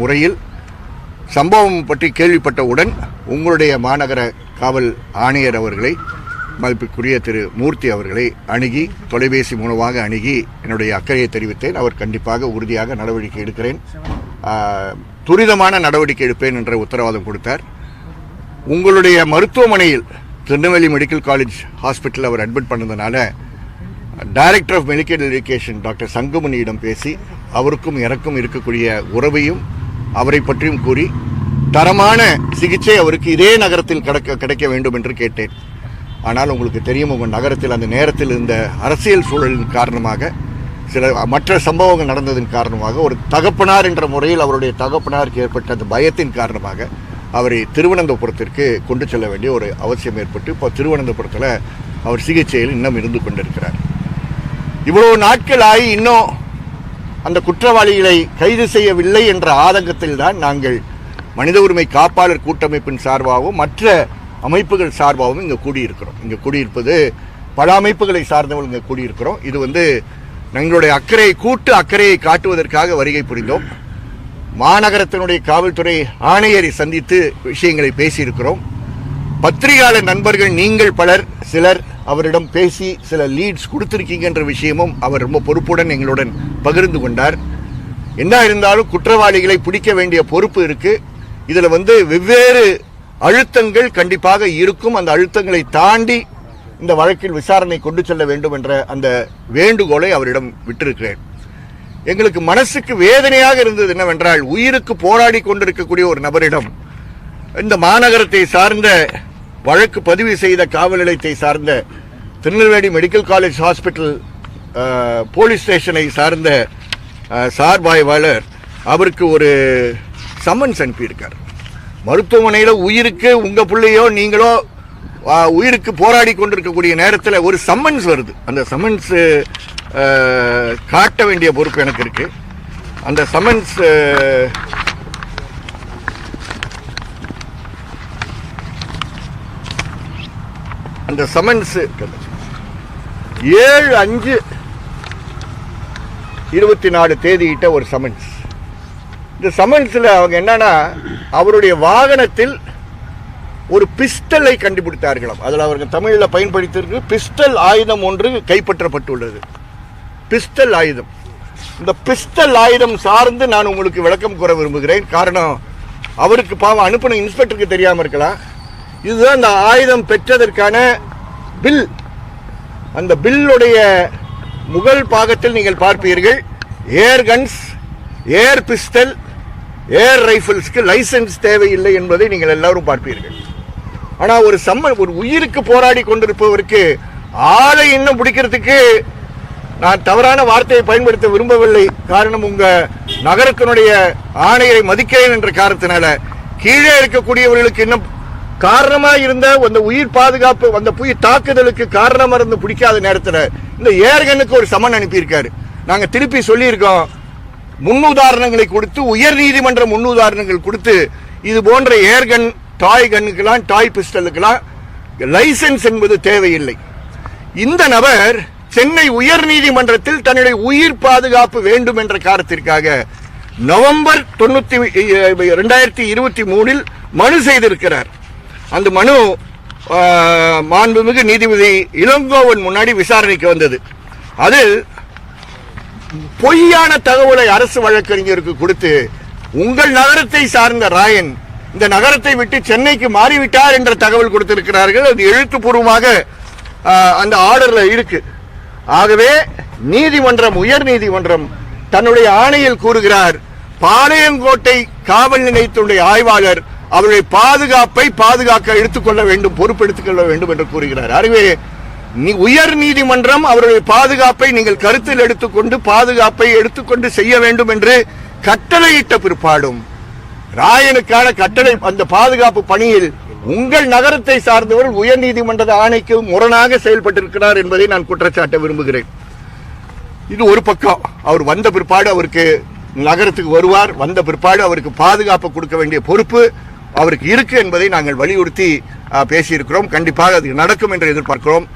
முறையில் சம்பவம் பற்றி கேள்விப்பட்டவுடன் உங்களுடைய மாநகர காவல் ஆணையர் அவர்களை மதிப்புக்குரிய திரு மூர்த்தி அவர்களை அணுகி தொலைபேசி மூலமாக அணுகி என்னுடைய அக்கறையை தெரிவித்தேன். அவர் கண்டிப்பாக உறுதியாக நடவடிக்கை எடுக்கிறேன். துரிதமான நடவடிக்கை எடுப்பேன் என்ற உத்தரவாதம் கொடுத்தார். உங்களுடைய மருத்துவமனையில் திருநெல்வேலி மெடிக்கல் காலேஜ் ஹாஸ்பிட்டலில் அவர் அட்மிட் பண்ணதுனால director of medical education doctor சங்கமணியிடம் பேசி அவருக்கும் எனக்கும் இருக்கக்கூடிய உறவையும் அவரை பற்றியும் கூறி தரமான சிகிச்சை அவருக்கு இதே நகரத்தில் கிடைக்க கிடைக்க வேண்டும் என்று கேட்டேன். ஆனால் உங்களுக்கு தெரியும் உங்கள் நகரத்தில் அந்த நேரத்தில் இருந்த அரசியல் சூழலின் காரணமாக சில மற்ற சம்பவங்கள் நடந்ததன் காரணமாக ஒரு தகப்பனார் என்ற முறையில் அவருடைய தகப்பனாருக்கு ஏற்பட்ட அந்த பயத்தின் காரணமாக அவரை திருவனந்தபுரத்திற்கு கொண்டு செல்ல வேண்டிய ஒரு அவசியம் ஏற்பட்டு இப்போ திருவனந்தபுரத்தில் அவர் சிகிச்சையில் இன்னும் இருந்து கொண்டிருக்கிறார். இவ்வளோ நாட்கள் ஆகி இன்னும் அந்த குற்றவாளிகளை கைது செய்யவில்லை என்ற ஆதங்கத்தில் தான் நாங்கள் மனித உரிமை காப்பாளர் கூட்டமைப்பின் சார்பாகவும் மற்ற அமைப்புகள் சார்பாகவும் இங்கே கூடியிருக்கிறோம். இங்கே கூடியிருப்பது பல அமைப்புகளை சார்ந்தவர்கள் இங்கே கூடியிருக்கிறோம். இது வந்து எங்களுடைய அக்கறையை கூட்டு அக்கறையை காட்டுவதற்காக வருகை புரிந்தோம். மாநகரத்தினுடைய காவல்துறை ஆணையரை சந்தித்து விஷயங்களை பேசியிருக்கிறோம். பத்திரிகையாளர் நண்பர்கள் நீங்கள் பலர் சிலர் அவரிடம் பேசி சில லீட்ஸ் கொடுத்துருக்கீங்கன்ற விஷயமும் அவர் ரொம்ப பொறுப்புடன் எங்களுடன் பகிர்ந்து கொண்டார். என்ன இருந்தாலும் குற்றவாளிகளை பிடிக்க வேண்டிய பொறுப்பு இருக்கு. இதில் வந்து வெவ்வேறு அழுத்தங்கள் கண்டிப்பாக இருக்கும். அந்த அழுத்தங்களை தாண்டி இந்த வழக்கில் விசாரணை கொண்டு செல்ல வேண்டும் என்ற அந்த வேண்டுகோளை அவரிடம் விட்டிருக்கிறேன். எங்களுக்கு மனசுக்கு வேதனையாக இருந்தது என்னவென்றால் உயிருக்கு போராடி கொண்டிருக்கக்கூடிய ஒரு நபரிடம் இந்த மாநகரத்தை சார்ந்த வழக்கு பதிவு செய்த காவல் நிலையத்தை சார்ந்த Tirunelveli medical college hospital police ஸ்டேஷனை சார்ந்த சார்பாய்வாளர் அவருக்கு ஒரு சம்மன்ஸ் அனுப்பியிருக்கார். மருத்துவமனையில் உயிருக்கு உங்கள் பிள்ளையோ நீங்களோ உயிருக்கு போராடி கொண்டிருக்கக்கூடிய நேரத்தில் ஒரு சம்மன்ஸ் வருது. அந்த சம்மன்ஸ் காட்ட வேண்டிய பொறுப்பு எனக்கு இருக்கு. அந்த சம்மன்ஸ் அந்த சமன்ஸ் ஏழு அஞ்சு இருபத்தி நாலு தேதியிட்ட ஒரு சமன்ஸ் இந்த சமன்ஸில் அவங்க என்னன்னா அவருடைய வாகனத்தில் ஒரு பிஸ்டலை கண்டுபிடித்தார்களாம். அதில் அவர்கள் தமிழில் பயன்படுத்தியிருக்கு பிஸ்டல் ஆயுதம் ஒன்று கைப்பற்றப்பட்டுள்ளது. பிஸ்டல் ஆயுதம். இந்த பிஸ்டல் ஆயுதம் சார்ந்து நான் உங்களுக்கு விளக்கம் கூற விரும்புகிறேன். காரணம் அவருக்கு பாவம் அனுப்பின இன்ஸ்பெக்டருக்கு தெரியாமல் இருக்கலாம். இதுதான் அந்த ஆயுதம் பெற்றதற்கான பில் அந்த பில்லுடைய முகல் பாகத்தில் நீங்கள் பார்ப்பீர்கள். Air guns air pistol air ரைஃபிள்ஸ்க்கு licence தேவையில்லை என்பதை நீங்கள் எல்லாரும் பார்ப்பீர்கள். ஆனால் ஒரு சம்ம ஒரு உயிருக்கு போராடி கொண்டிருப்பவருக்கு ஆளை இன்னும் பிடிக்கிறதுக்கு நான் தவறான வார்த்தையை பயன்படுத்த விரும்பவில்லை. காரணம் உங்க நகரத்தினுடைய ஆணையை மதிக்கிறேன் என்ற காரணத்தினால. கீழே இருக்கக்கூடியவர்களுக்கு இன்னும் காரணமா இருந்த அந்த உயிர் பாதுகாப்பு அந்த புயல் தாக்குதலுக்கு காரணமா இருந்து பிடிக்காத நேரத்தில் இந்த ஏர்கனுக்கு ஒரு சமன் அனுப்பியிருக்காரு. நாங்கள் திருப்பி சொல்லியிருக்கோம் முன்னுதாரணங்களை கொடுத்து உயர் நீதிமன்ற முன்னுதாரணங்கள் கொடுத்து இது போன்ற ஏர்கன் டாய் கன்னுக்கெல்லாம் டாய் பிஸ்டலுக்கெல்லாம் லைசென்ஸ் என்பது தேவையில்லை. இந்த நபர் சென்னை உயர் நீதிமன்றத்தில் தன்னுடைய உயிர் பாதுகாப்பு வேண்டும் என்ற காரணத்திற்காக நவம்பர் தொண்ணூத்தி ரெண்டாயிரத்தி இருபத்தி மூணில் மனு செய்திருக்கிறார். அந்த மனு மாண்புமிகு நீதிபதி இளங்கோவன் முன்னாடி விசாரணைக்கு வந்தது. அதில் பொய்யான தகவலை அரசு வழக்கறிஞருக்கு கொடுத்து உங்கள் நகரத்தை சார்ந்த ராயன் இந்த நகரத்தை விட்டு சென்னைக்கு மாறிவிட்டார் என்ற தகவல் கொடுத்திருக்கிறார்கள். அது எழுத்துப்பூர்வமாக அந்த ஆர்டர்ல இருக்கு. ஆகவே நீதிமன்றம் உயர் நீதிமன்றம் தன்னுடைய ஆணையில் கூறுகிறார் பாளையங்கோட்டை காவல் நிலையத்தினுடைய ஆய்வாளர் அவருடைய பாதுகாப்பை பாதுகாக்க எடுத்துக்கொள்ள வேண்டும் பொறுப்பு எடுத்துக்கொள்ள வேண்டும் என்று கூறுகிறார். ஆகவே நீ உயர் நீதிமன்றம் அவருடைய பாதுகாப்பை நீங்கள் கருத்தில் எடுத்துக்கொண்டு பாதுகாப்பை எடுத்துக்கொண்டு செய்ய வேண்டும் என்று கட்டளையிட்ட பிற்பாடும் ராயனுக்கான கட்டளை அந்த பாதுகாப்பு பணியில் உங்கள் நகரத்தை சார்ந்தவர் உயர் நீதிமன்ற ஆணைக்கு முரணாக செயல்பட்டிருக்கிறார் என்பதை நான் குற்றச்சாட்ட விரும்புகிறேன். இது ஒரு பக்கம். அவர் வந்த பிற்பாடு அவருக்கு நகரத்துக்கு வருவார். வந்த பிற்பாடு அவருக்கு பாதுகாப்பு கொடுக்க வேண்டிய பொறுப்பு. அவருக்கு இருக்கு என்பதை நாங்கள் வலியுறுத்தி பேசியிருக்கிறோம். கண்டிப்பாக அது நடக்கும் என்று எதிர்பார்க்கிறோம்.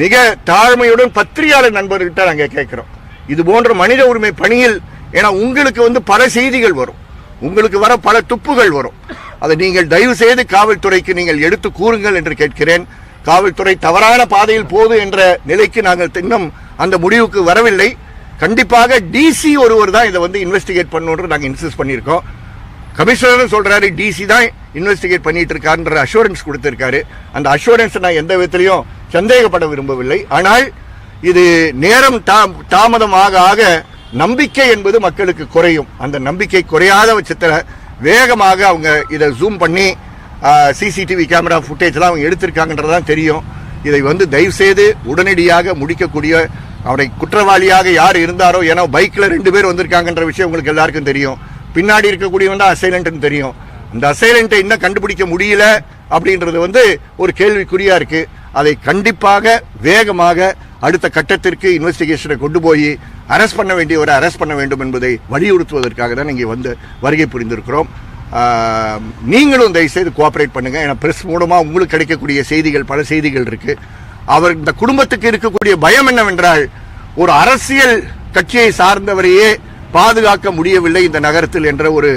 மிக தாழ்மையுடன் பத்திரிகையாளர் நண்பர்கிட்ட நாங்கள் கேட்குறோம். இது போன்ற மனித உரிமை பணியில் ஏன்னா உங்களுக்கு வந்து பல செய்திகள் வரும். உங்களுக்கு வர பல துப்புகள் வரும். அதை நீங்கள் தயவு செய்து காவல்துறைக்கு நீங்கள் எடுத்து கூறுங்கள் என்று கேட்கிறேன். காவல்துறை தவறான பாதையில் போது என்ற நிலைக்கு நாங்கள் இன்னும் அந்த முடிவுக்கு வரவில்லை. கண்டிப்பாக டிசி ஒருவர் தான் இதை வந்து இன்வெஸ்டிகேட் பண்ணணுன்ற நாங்கள் இன்சிஸ்ட் பண்ணியிருக்கோம். கமிஷனரும் சொல்றாரு டிசி தான் இன்வெஸ்டிகேட் பண்ணிட்டு இருக்காருன்ற அஷூரன்ஸ் கொடுத்திருக்காரு. அந்த அஷூரன்ஸ் நான் எந்த விதத்திலையும் சந்தேகப்பட விரும்பவில்லை. ஆனால் இது நேரம் தா- தாமதமாக ஆக நம்பிக்கை என்பது மக்களுக்கு குறையும். அந்த நம்பிக்கை குறையாத பட்சத்தில் வேகமாக அவங்க இதை ஜூம் பண்ணி சிசிடிவி கேமரா ஃபுட்டேஜ்லாம் அவங்க எடுத்திருக்காங்கன்றதான் தெரியும். இதை வந்து தயவு செய்து உடனடியாக முடிக்கக்கூடிய அவரை குற்றவாளியாக யார் இருந்தாரோ ஏன்னா பைக்கில் ரெண்டு பேர் வந்திருக்காங்கன்ற விஷயம் உங்களுக்கு எல்லாருக்கும் தெரியும். பின்னாடி இருக்கக்கூடியவன் தான் அசைலண்ட்னு தெரியும். அந்த அசைலண்ட்டை இன்னும் கண்டுபிடிக்க முடியல அப்படின்றது வந்து ஒரு கேள்விக்குறியாக இருக்குது அதை கண்டிப்பாக வேகமாக அடுத்த கட்டத்திற்கு இன்வெஸ்டிகேஷனை கொண்டு போய் அரெஸ்ட் பண்ண வேண்டியவரை அரெஸ்ட் பண்ண வேண்டும் என்பதை வலியுறுத்துவதற்காக தான் இங்கே வந்து வருகை புரிந்திருக்கிறோம். நீங்களும் தயவுசெய்து கோஆப்ரேட் பண்ணுங்கள் ஏன்னா ப்ரெஸ் மூலமாக உங்களுக்கு கிடைக்கக்கூடிய செய்திகள் பல செய்திகள் இருக்குது அவர் இந்த குடும்பத்துக்கு இருக்கக்கூடிய பயம் என்னவென்றால் ஒரு அரசியல் கட்சியை சார்ந்தவரையே பாதுகாக்க முடியவில்லை இந்த நகரத்தில் என்ற ஒரு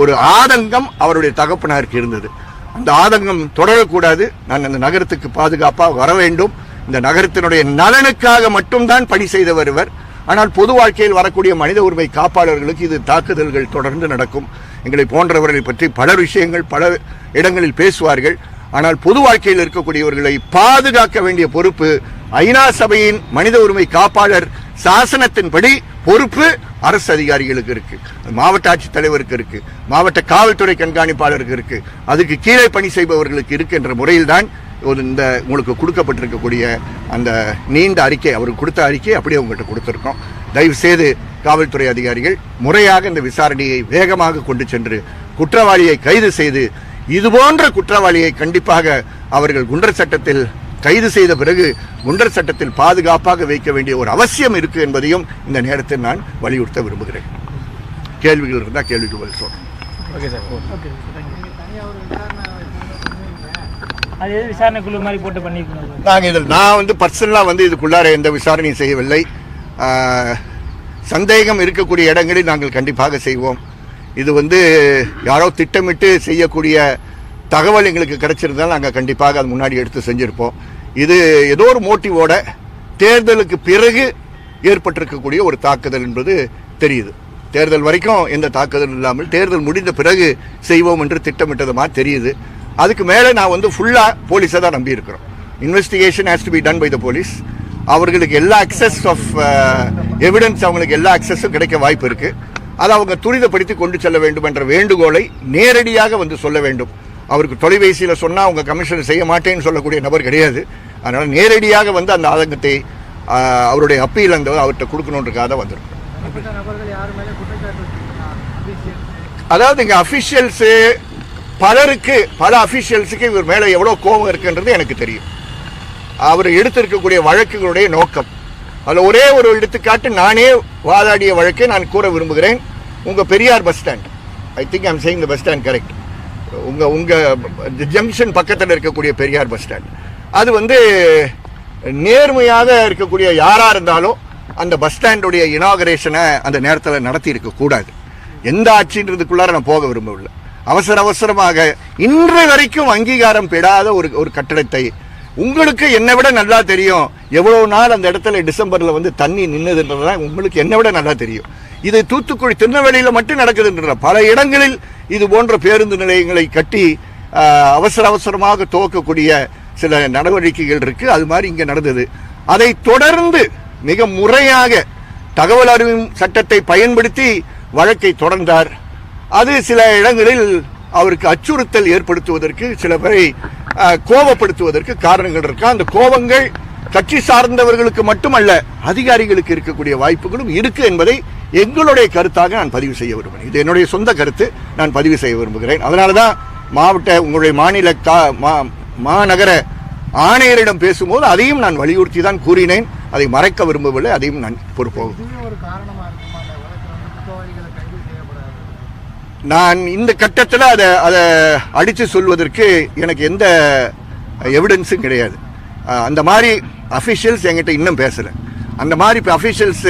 ஒரு ஆதங்கம் அவருடைய தகப்பனாருக்கு இருந்தது. அந்த ஆதங்கம் தொடரக்கூடாது. நான் அந்த நகரத்துக்கு பாதுகாப்பாக வர வேண்டும் இந்த நகரத்தினுடைய நலனுக்காக மட்டும்தான் பணி செய்தவர் இவர். ஆனால் பொது வாழ்க்கையில் வரக்கூடிய மனித உரிமை காப்பாளர்களுக்கு இது தாக்குதல்கள் தொடர்ந்து நடக்கும். எங்களை போன்றவர்களை பற்றி பல விஷயங்கள் பல இடங்களில் பேசுவார்கள். ஆனால் பொது வாழ்க்கையில் இருக்கக்கூடியவர்களை பாதுகாக்க வேண்டிய பொறுப்பு ஐநா சபையின் மனித உரிமை காப்பாளர் சாசனத்தின்படி பொறுப்பு. அரசு அதிகாரிகளுக்கு இருக்கு மாவட்ட ஆட்சித்தலைவருக்கு இருக்கு மாவட்ட காவல்துறை கண்காணிப்பாளருக்கு இருக்கு அதுக்கு கீழே பணி செய்பவர்களுக்கு இருக்கு என்ற முறையில்தான் ஒரு இந்த உங்களுக்கு கொடுக்கப்பட்டிருக்கக்கூடிய அந்த நீண்ட அறிக்கை அவருக்கு கொடுத்த அறிக்கை அப்படியே உங்கள்கிட்ட கொடுத்துருக்கோம். தயவு செய்து காவல்துறை அதிகாரிகள் முறையாக இந்த விசாரணையை வேகமாக கொண்டு சென்று குற்றவாளியை கைது செய்து இதுபோன்ற குற்றவாளியை கண்டிப்பாக அவர்கள் குண்டர் சட்டத்தில் கைது செய்த பிறகு குண்டர் சட்டத்தில் பாதுகாப்பாக வைக்க வேண்டிய ஒரு அவசியம் இருக்கு என்பதையும் இந்த நேரத்தில் நான் வலியுறுத்த விரும்புகிறேன். கேள்விகள் இருந்தால் கேள்விக்கு பதில் சொல்றேன். ஓகே சார் ஓகே தேங்க்யூ அது எது விசாரணை குழு மாதிரி போட்டு பண்ணிக்கணும் சார் நாங்கள் இதில் நான் வந்து பர்சனலாக வந்து இதுக்குள்ளார எந்த விசாரணையும் செய்யவில்லை. சந்தேகம் இருக்கக்கூடிய இடங்களில் நாங்கள் கண்டிப்பாக செய்வோம். இது வந்து யாரோ திட்டமிட்டு செய்யக்கூடிய தகவல் எங்களுக்கு கிடைச்சிருந்தால் நாங்கள் கண்டிப்பாக அது முன்னாடி எடுத்து செஞ்சுருப்போம். இது ஏதோ ஒரு மோட்டிவோட தேர்தலுக்கு பிறகு ஏற்பட்டிருக்கக்கூடிய ஒரு தாக்குதல் என்பது தெரியுது. தேர்தல் வரைக்கும் எந்த தாக்குதலும் இல்லாமல் தேர்தல் முடிந்த பிறகு செய்வோம் என்று திட்டமிட்டதுமா தெரியுது. அதுக்கு மேலே நான் வந்து ஃபுல்லாக போலீஸை தான் நம்பியிருக்கிறோம். Investigation has to be done by the police அவர்களுக்கு எல்லா அக்சஸ் ஆஃப் எவிடன்ஸ் அவங்களுக்கு எல்லா அக்சஸும் கிடைக்க வாய்ப்பு இருக்குது அதை அவங்க துரிதப்படுத்தி கொண்டு செல்ல வேண்டும் என்ற வேண்டுகோளை நேரடியாக வந்து சொல்ல வேண்டும். அவருக்கு தொலைபேசியில் சொன்னால் அவங்க கமிஷன் செய்ய மாட்டேன்னு சொல்லக்கூடிய நபர் கிடையாது. அதனால நேரடியாக வந்து அந்த ஆதங்கத்தை அவருடைய அப்பீல் அந்த அவர்கிட்ட கொடுக்கணுன்றக்காக தான் அபிஷியல். அதாவது இங்க அபிஷியல்ஸு பலருக்கு பல அபிஷியல்ஸுக்கு இவர் மேல எவ்வளவு கோபம் இருக்குன்றது எனக்கு தெரியும். அவர் எடுத்திருக்கக்கூடிய வழக்குகளுடைய நோக்கம். அதில் ஒரே ஒரு எடுத்துக்காட்டு நானே வாதாடிய வழக்கை நான் கூற விரும்புகிறேன். உங்க Periyar bus stand. I think I'm saying the bus stand correct உங்கள் உங்கள் ஜங்ஷன் பக்கத்தில் இருக்கக்கூடிய பெரியார் பஸ் ஸ்டாண்ட் அது வந்து நேர்மையாக இருக்கக்கூடிய யாராக இருந்தாலும் அந்த பஸ் ஸ்டாண்டுடைய இனாகரேஷனை அந்த நேரத்தில் நடத்தி இருக்கக்கூடாது எந்த ஆட்சின்றதுக்குள்ளார நான் போக விரும்பவில்லை. அவசர அவசரமாக இன்று வரைக்கும் அங்கீகாரம் பெறாத ஒரு ஒரு கட்டடத்தை உங்களுக்கு என்னை விட நல்லா தெரியும். எவ்வளோ நாள் அந்த இடத்துல டிசம்பரில் வந்து தண்ணி நின்றுதுன்றதுதான் உங்களுக்கு என்னை விட நல்லா தெரியும். இது தூத்துக்குடி திருநெல்வேலியில் மட்டும் நடக்குதுன்ற பல இடங்களில் இது போன்ற பேருந்து நிலையங்களை கட்டி அவசர அவசரமாக துவக்கக்கூடிய சில நடவடிக்கைகள் இருக்குது அது மாதிரி இங்கே நடந்தது. அதை தொடர்ந்து மிக முறையாக தகவல் அறிவும் சட்டத்தை பயன்படுத்தி வழக்கை தொடர்ந்தார். அது சில இடங்களில் அவருக்கு அச்சுறுத்தல் ஏற்படுத்துவதற்கு சில பேரை கோபப்படுத்துவதற்கு காரணங்கள் இருக்கு? அந்த கோபங்கள் கட்சி சார்ந்தவர்களுக்கு மட்டுமல்ல அதிகாரிகளுக்கு இருக்கக்கூடிய வாய்ப்புகளும் இருக்கு என்பதை எங்களுடைய கருத்தாக நான் பதிவு செய்ய விரும்புகிறேன். இது என்னுடைய சொந்த கருத்து. நான் பதிவு செய்ய விரும்புகிறேன். அதனால தான் மாவட்ட உங்களுடைய மாநில கா- மா- மாநகர ஆணையரிடம் பேசும்போது அதையும் நான் வலியுறுத்தி தான் கூறினேன். அதை மறைக்க விரும்பவில்லை. அதையும் நான் பொறுப்போகும் நான் இந்த கட்டத்தில் அதை அதை அடித்து சொல்வதற்கு எனக்கு எந்த எவிடன்ஸும் கிடையாது. அந்த மாதிரி அஃபிஷியல்ஸ் என்கிட்ட இன்னும் பேசலை. அந்த மாதிரி இப்போ அஃபிஷியல்ஸ்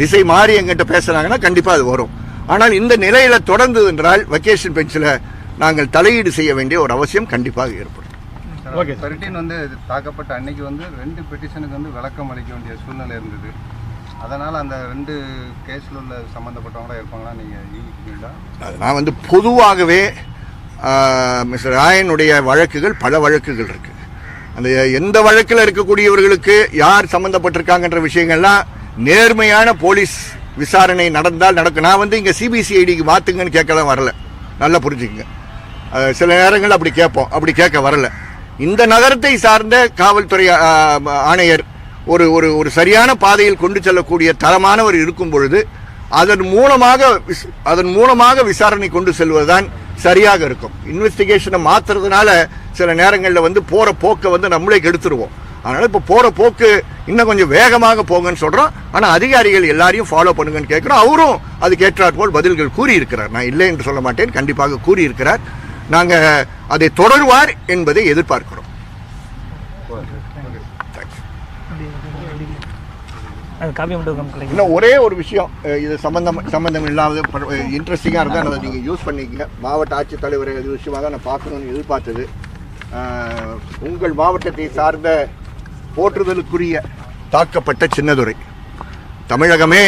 திசை மாறி எங்கிட்ட பேசுகிறாங்கன்னா கண்டிப்பாக அது வரும். ஆனால் இந்த நிலையில தொடர்ந்து என்றால் வெக்கேஷன் பெஞ்சில் நாங்கள் தலையீடு செய்ய வேண்டிய ஒரு அவசியம் கண்டிப்பாக ஏற்படும். ஓகே பெர்டின் வந்து தாக்கப்பட்ட அன்னைக்கு வந்து ரெண்டு பெட்டிஷனுக்கு வந்து விளக்கம் அளிக்க வேண்டிய சூழ்நிலை இருந்தது. அதனால் அந்த ரெண்டு கேஸில் உள்ள சம்மந்தப்பட்டவங்களா இருப்பாங்களா? நீங்கள் யூகிக்கிறீங்களா? அது நான் வந்து பொதுவாகவே மிஸ்டர் ராயனுடைய வழக்குகள் பல வழக்குகள் இருக்கு. அந்த எந்த வழக்கில் இருக்கக்கூடியவர்களுக்கு யார் சம்பந்தப்பட்டிருக்காங்கன்ற விஷயங்கள்லாம் நேர்மையான போலீஸ் விசாரணை நடந்தால் நடக்கும். நான் வந்து இங்கே சிபிசிஐடிக்கு மாற்றுங்கன்னு கேட்கலாம் வரல. நல்லா புரிஞ்சுக்கங்க. சில நேரங்கள் அப்படி கேட்போம். அப்படி கேட்க வரல. இந்த நகரத்தை சார்ந்த காவல்துறை ஆணையர் ஒரு ஒரு ஒரு சரியான பாதையில் கொண்டு செல்லக்கூடிய தரமானவர் இருக்கும் பொழுது அதன் மூலமாக விஸ்- அதன் மூலமாக விசாரணை கொண்டு செல்வதுதான் சரியாக இருக்கும். இன்வெஸ்டிகேஷனை மாத்துறதுனால சில நேரங்களில் வந்து போற போக்கை வந்து நம்மளே கெடுத்துருவோம். அதனால இப்போ போற போக்கு இன்னும் கொஞ்சம் வேகமாக போங்கன்னு சொல்றோம். ஆனா அதிகாரிகள் எல்லாரையும் ஃபாலோ பண்ணுங்கன்னு கேட்கிறோம். அவரும் அதுக்கு ஏற்றாற் போல் பதில்கள் கூறியிருக்கிறார். நான் இல்லை என்று சொல்ல மாட்டேன். கண்டிப்பாக கூறியிருக்கிறார். நாங்க அதை தொடருவார் என்பதை எதிர்பார்க்கிறோம். அது இன்னும் ஒரே ஒரு விஷயம். இது சம்பந்தம் சம்பந்தம் இல்லாத இன்ட்ரெஸ்டிங்காக இருந்தால் அதை நீங்கள் யூஸ் பண்ணிக்கங்க. மாவட்ட ஆட்சித்தலைவர் இது விஷயமாக தான் நான் பார்க்கணும்னு எதிர்பார்த்தது. உங்கள் மாவட்டத்தை சார்ந்த போற்றுதலுக்குரிய தாக்கப்பட்ட சின்னதுரை. தமிழகமே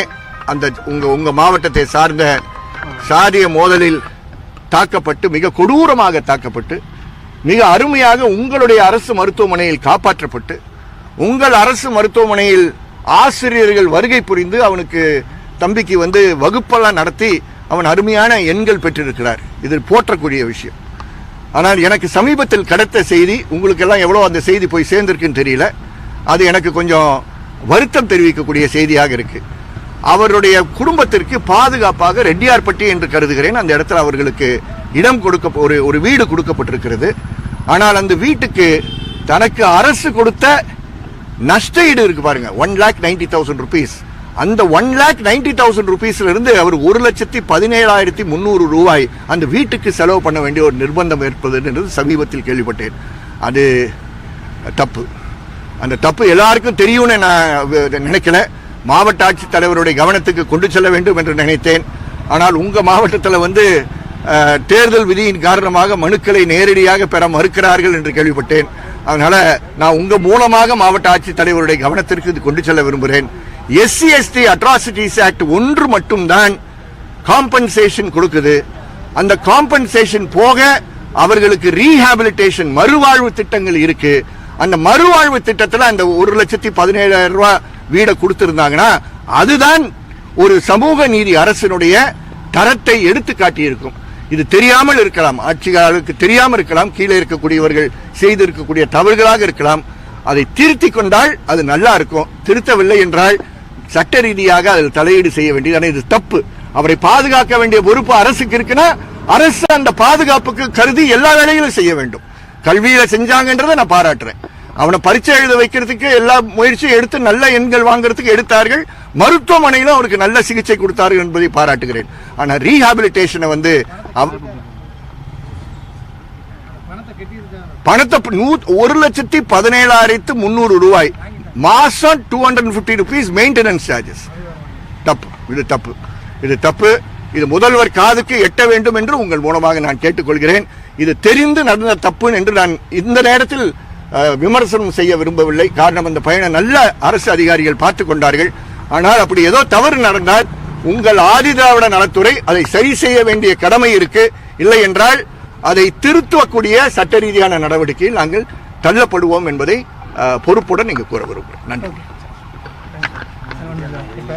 அந்த உங்கள் உங்கள் மாவட்டத்தை சார்ந்த சாதிய மோதலில் தாக்கப்பட்டு மிக கொடூரமாக தாக்கப்பட்டு மிக அருமையாக உங்களுடைய அரசு மருத்துவமனையில் காப்பாற்றப்பட்டு உங்கள் அரசு மருத்துவமனையில் ஆசிரியர்கள் வருகை புரிந்து அவனுக்கு தம்பிக்கு வந்து வகுப்பெல்லாம் நடத்தி அவன் அருமையான எண்கள் பெற்றிருக்கிறார். இது போற்றக்கூடிய விஷயம். ஆனால் எனக்கு சமீபத்தில் கிடைத்த செய்தி உங்களுக்கெல்லாம் எவ்வளோ அந்த செய்தி போய் சேர்ந்திருக்குன்னு தெரியல. அது எனக்கு கொஞ்சம் வருத்தம் தெரிவிக்கக்கூடிய செய்தியாக இருக்குது அவருடைய குடும்பத்திற்கு பாதுகாப்பாக ரெட்டியார்பட்டி என்று கருதுகிறேன். அந்த இடத்துல அவர்களுக்கு இடம் கொடுக்க ஒரு ஒரு வீடு கொடுக்கப்பட்டிருக்கிறது. ஆனால் அந்த வீட்டுக்கு தனக்கு அரசு கொடுத்த நஷ்ட ஈடு இருக்கு பாருங்க. One lakh ninety thousand rupees. அந்த ஒன் லேக் நைன்டி தௌசண்ட் ருபீஸ்ல இருந்து அவர் ஒரு லட்சத்தி பதினேழாயிரத்தி முந்நூறு ரூபாய் அந்த வீட்டுக்கு செலவு பண்ண வேண்டிய ஒரு நிர்பந்தம் ஏற்பதுன்றது சமீபத்தில் கேள்விப்பட்டேன். அது தப்பு. அந்த தப்பு எல்லாருக்கும் தெரியும்னு நான் நினைக்கல. மாவட்ட ஆட்சித்தலைவருடைய கவனத்துக்கு கொண்டு செல்ல வேண்டும் என்று நினைத்தேன். ஆனால் உங்கள் மாவட்டத்தில் வந்து தேர்தல் விதியின் காரணமாக மனுக்களை நேரடியாக பெற மறுக்கிறார்கள் என்று கேள்விப்பட்டேன். அதனால் நான் உங்கள் மூலமாக மாவட்ட ஆட்சித்தலைவருடைய கவனத்திற்கு இது கொண்டு செல்ல விரும்புகிறேன். எஸ்சி எஸ்டி அட்ராசிட்டிஸ் ஆக்ட் ஒன்று மட்டும்தான் காம்பன்சேஷன் கொடுக்குது. அந்த காம்பன்சேஷன் போக அவர்களுக்கு ரீஹாபிலிட்டேஷன் மறுவாழ்வு திட்டங்கள் இருக்கு. அந்த மறுவாழ்வு திட்டத்தில் அந்த ஒரு லட்சத்தி பதினேழாயிரம் ரூபாய் வீடை கொடுத்திருந்தாங்கன்னா அதுதான் ஒரு சமூக நீதி அரசினுடைய தரத்தை எடுத்து காட்டியிருக்கும் இது தெரியாமல் இருக்கலாம். ஆட்சியாளருக்கு தெரியாமல் இருக்கலாம். கீழே இருக்கக்கூடியவர்கள் செய்திருக்கக்கூடிய தவறுகளாக இருக்கலாம். அதை திருத்திக் கொண்டால் அது நல்லா இருக்கும். திருத்தவில்லை என்றால் சட்ட ரீதியாக அதில் தலையீடு செய்ய வேண்டியது. ஆனால் இது தப்பு. அவரை பாதுகாக்க வேண்டிய பொறுப்பு அரசுக்கு இருக்குன்னா அரசு அந்த பாதுகாப்புக்கு கருதி எல்லா வேலைகளும் செய்ய வேண்டும். கல்வியில செஞ்சாங்கன்றதை நான் பாராட்டுறேன். அவனை பரீட்சை எழுத வைக்கிறதுக்கு எல்லா முயற்சியும் எடுத்து நல்ல எண்கள் வாங்குறதுக்கு எடுத்தார்கள். மருத்துவமனையிலும் அவருக்கு நல்ல சிகிச்சை கொடுத்தார்கள் என்பதை பாராட்டுகிறேன். ஆனா ரீஹாபிலிட்டேஷனை வந்து பணத்தை நூ- ஒரு லட்சத்தி பதினேழாயிரத்து முந்நூறு ரூபாய். மாதம் two hundred fifty rupees maintenance charges தப்பு. இது தப்பு. இது தப்பு. இது முதல்வர் காதுக்கு எட்ட வேண்டும் என்று உங்கள் மூலமாக நான் கேட்டுக்கொள்கிறேன். இது தெரிந்து நடந்த தப்பு என்று நான் இந்த நேரத்தில் விமர்சனம் செய்ய விரும்பவில்லை. காரணம் அந்த பயணம் நல்ல அரசு அதிகாரிகள் பார்த்து கொண்டார்கள். ஆனால் அப்படி ஏதோ தவறு நடந்தால் உங்கள் ஆதிதிராவிட நலத்துறை அதை சரி செய்ய வேண்டிய கடமை இருக்கு. இல்லை என்றால் அதை திருத்தக்கூடிய சட்ட ரீதியான நடவடிக்கையில் நாங்கள் தள்ளப்படுவோம் என்பதை பொறுப்புடன் இங்கு கூற விரும்புகிறேன் நன்றி. இப்போ